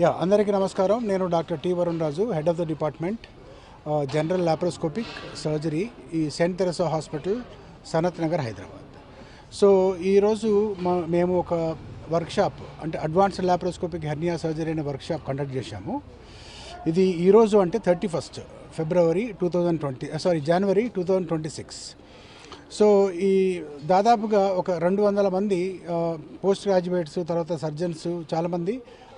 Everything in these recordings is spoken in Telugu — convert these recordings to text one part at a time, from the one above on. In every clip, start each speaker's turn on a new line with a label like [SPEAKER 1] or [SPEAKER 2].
[SPEAKER 1] యా అందరికీ నమస్కారం. నేను doctor T Varun Raju head of the department general laparoscopic surgery ఈ saint Teresa hospital Sanath Nagar Hyderabad. So ఈరోజు మా మేము ఒక వర్క్షాప్ అంటే అడ్వాన్స్డ్ లాప్రోస్కోపిక్ హెర్నియా సర్జరీ అనే వర్క్షాప్ కండక్ట్ చేశాము. ఇది ఈరోజు అంటే thirty first February two thousand twenty sorry January two thousand twenty six. So ఈ దాదాపుగా ఒక రెండు వందల మంది పోస్ట్ గ్రాడ్యుయేట్స్ తర్వాత సర్జన్స్ చాలామంది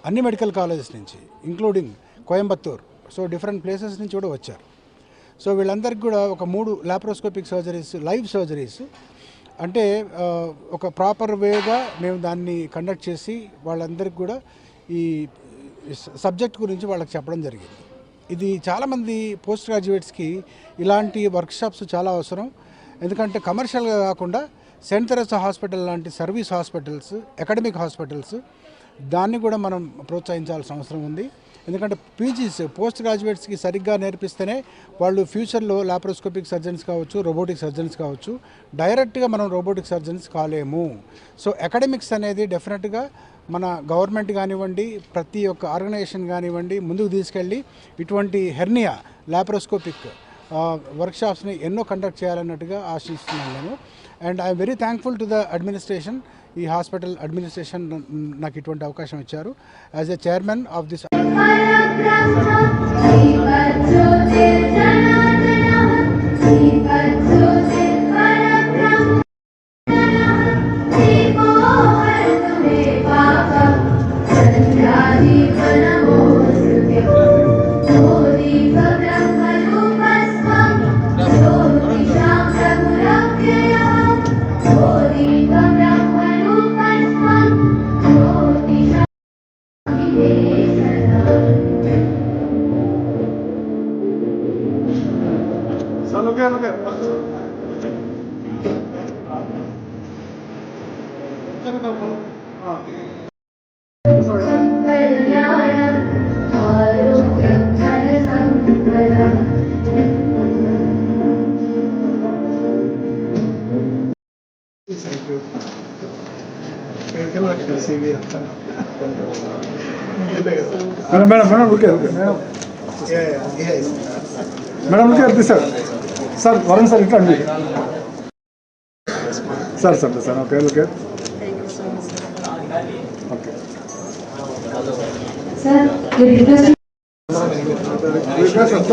[SPEAKER 1] అన్ని మెడికల్ కాలేజెస్ నుంచి including Coimbatore. So different places నుంచి కూడా వచ్చారు. సో వీళ్ళందరికీ కూడా ఒక మూడు లాప్రోస్కోపిక్ సర్జరీస్ లైవ్ సర్జరీస్ అంటే ఒక ప్రాపర్ వేగా మేము దాన్ని కండక్ట్ చేసి వాళ్ళందరికీ కూడా ఈ సబ్జెక్ట్ గురించి వాళ్ళకి చెప్పడం జరిగింది. ఇది చాలామంది పోస్ట్ గ్రాడ్యుయేట్స్కి ఇలాంటి వర్క్షాప్స్ చాలా అవసరం. ఎందుకంటే కమర్షియల్గా కాకుండా సెంట్ తెరసా హాస్పిటల్ లాంటి సర్వీస్ హాస్పిటల్స్ అకాడమిక్ హాస్పిటల్స్ దాన్ని కూడా మనం ప్రోత్సహించాల్సిన అవసరం ఉంది. ఎందుకంటే పీజీస్ పోస్ట్ గ్రాడ్యుయేట్స్కి సరిగ్గా నేర్పిస్తేనే వాళ్ళు ఫ్యూచర్లో లాప్రోస్కోపిక్ సర్జన్స్ కావచ్చు రోబోటిక్ సర్జన్స్ కావచ్చు డైరెక్ట్గా మనం రోబోటిక్ సర్జన్స్ కాలేము. సో అకాడమిక్స్ అనేది డెఫినెట్గా మన గవర్నమెంట్ కానివ్వండి ప్రతి ఒక్క ఆర్గనైజేషన్ కానివ్వండి ముందుకు తీసుకెళ్ళి ఇటువంటి హెర్నియా లాప్రోస్కోపిక్ వర్క్షాప్స్ని ఎన్నో కండక్ట్ చేయాలన్నట్టుగా ఆశిస్తున్నాను నేను. And I'm very thankful to the administration ఈ హాస్పిటల్ అడ్మినిస్ట్రేషన్ నాకు ఇటువంటి అవకాశం ఇచ్చారు. As a chairman of this
[SPEAKER 2] Sabe, sabe meu bom? Ah. Bueno, bueno, bueno, porque, porque,
[SPEAKER 3] madam అది సార్ సార్ వరుణ్ సార్ ఇట్లా అండి sir sir sir okay okay okay request